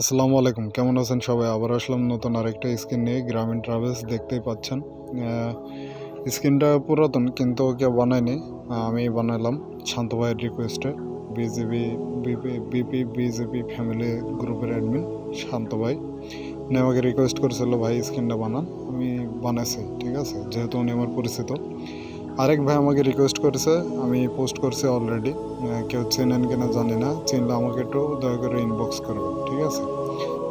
আসসালামু আলাইকুম। কেমন আছেন সবাই? আবার আসলাম নতুন আরেকটা স্ক্রিন নিয়ে, গ্রামীণ ট্রাভেলস দেখতেই পাচ্ছেন। স্ক্রিনটা পুরাতন, কিন্তু ওকে বানায়নি আমি বানালাম শান্ত ভাইয়ের রিকোয়েস্টে বিজেপি বিপি বিজেপি ফ্যামিলি গ্রুপের অ্যাডমিন শান্ত ভাই। উনি আমাকে রিকোয়েস্ট করেছিল, ভাই স্ক্রিনটা বানান। আমি বানাইছি, ঠিক আছে? যেহেতু উনি আমার পরিচিত। আরেক ভাই আমাকে রিকোয়েস্ট করেছে, আমি পোস্ট করছি অলরেডি কেউ চেনেন কিনা জানি না, চিনলে আমাকে একটু দয়া করে ইনবক্স করবেন, ঠিক আছে?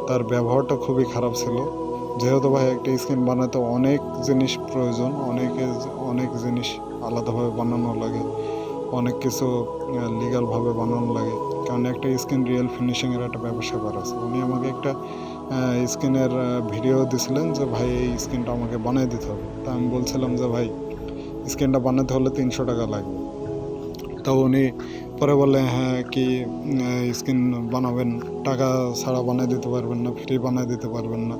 তার ব্যবহারটা খুবই খারাপ ছিল। যেহেতু ভাই একটা স্কিন বানাতে অনেক জিনিস প্রয়োজন, অনেকে অনেক জিনিস আলাদাভাবে বানানো লাগে, অনেক কিছু লিগালভাবে বানানো লাগে। কারণ একটা স্কিন রিয়েল ফিনিশিংয়ের একটা ব্যবসা করা আছে। উনি আমাকে একটা স্কিনের ভিডিও দিছিলেন যে, ভাই, এই স্কিনটা আমাকে বানিয়ে দিতে হবে। তা আমি বলছিলাম যে, ভাই স্কিনটা বানাতে হলে তিনশো টাকা লাগবে তো উনি পরে বললেন হ্যাঁ কি স্কিন বানাবেন, টাকা ছাড়া বানিয়ে দিতে পারবেন না ফ্রি বানিয়ে দিতে পারবেন না।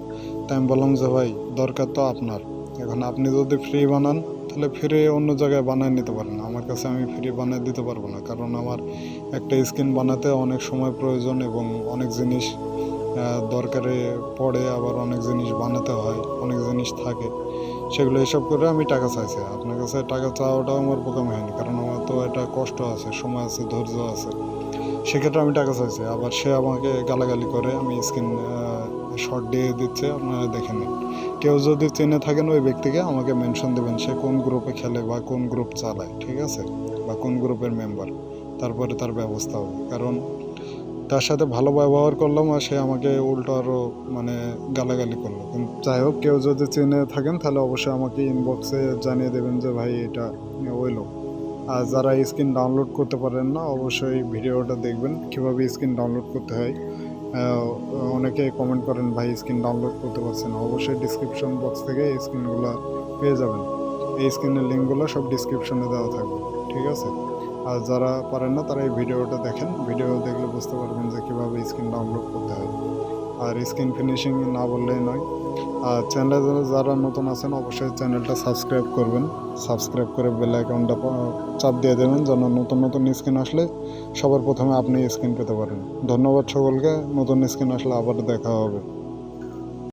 তাই আমি বললাম যে, ভাই, দরকার তো আপনার। এখন আপনি যদি ফ্রি বানান, তাহলে ফ্রি অন্য জায়গায় বানিয়ে নিতে পারেন। আমার কাছে আমি ফ্রি বানিয়ে দিতে পারব না। কারণ আমার একটা স্কিন বানাতে অনেক সময় প্রয়োজন এবং অনেক জিনিস দরকারে পড়ে আবার অনেক জিনিস বানাতে হয়, অনেক জিনিস থাকে। সেগুলো এসব করে আমি টাকা চাইছি। আপনার কাছে টাকা চাওয়াটাও আমার বোকামি হয়নি, কারণ আমার তো একটা কষ্ট আছে, সময় আছে, ধৈর্য আছে। সেক্ষেত্রে আমি টাকা চাইছি। আবার সে আমাকে গালাগালি করে, আমি স্ক্রিন শর্ট দিয়ে দিচ্ছে, আপনারা দেখে নিন। কেউ যদি চেনে থাকেন ওই ব্যক্তিকে, আমাকে মেনশন দেবেন সে কোন গ্রুপে খেলে বা কোন গ্রুপ চালায়, ঠিক আছে? বা কোন গ্রুপের মেম্বার তারপরে তার ব্যবস্থা হবে। কারণ তার সাথে ভালো ব্যবহার করলাম আর সে আমাকে উল্টো আরও মানে গালাগালি করল। কিন্তু যাই হোক, কেউ যদি চেনে থাকেন, তাহলে অবশ্যই আমাকে ইনবক্সে জানিয়ে দেবেন যে, ভাই, এটা ওই লোক আর যারা স্ক্রিন ডাউনলোড করতে পারেন না, অবশ্যই ভিডিওটা দেখবেন, কীভাবে স্ক্রিন ডাউনলোড করতে হয়। অনেকে কমেন্ট করেন, ভাই, স্ক্রিন ডাউনলোড করতে পারছেন অবশ্যই ডিসক্রিপশন বক্স থেকে এই স্ক্রিনগুলো পেয়ে যাবেন। এই স্ক্রিনের লিঙ্কগুলো সব ডিসক্রিপশনে দেওয়া থাকবে। ঠিক আছে? আর যারা পারেন না, তারা এই ভিডিওটা দেখেন। ভিডিও দেখলে বুঝতে পারবেন যে কীভাবে স্ক্রিন ডাউনলোড করতে হয়। আর স্ক্রিন ফিনিশিং না বললেই নয়। আর চ্যানেলে যারা নতুন আছেন, অবশ্যই চ্যানেলটা সাবস্ক্রাইব করবেন। সাবস্ক্রাইব করে বেল আইকনটা চাপ দিয়ে দেবেন যেন নতুন নতুন স্ক্রিন আসলে সবার প্রথমে আপনি স্ক্রিন পেতে পারেন। ধন্যবাদ সকলকে। নতুন স্ক্রিন আসলে আবার দেখা হবে।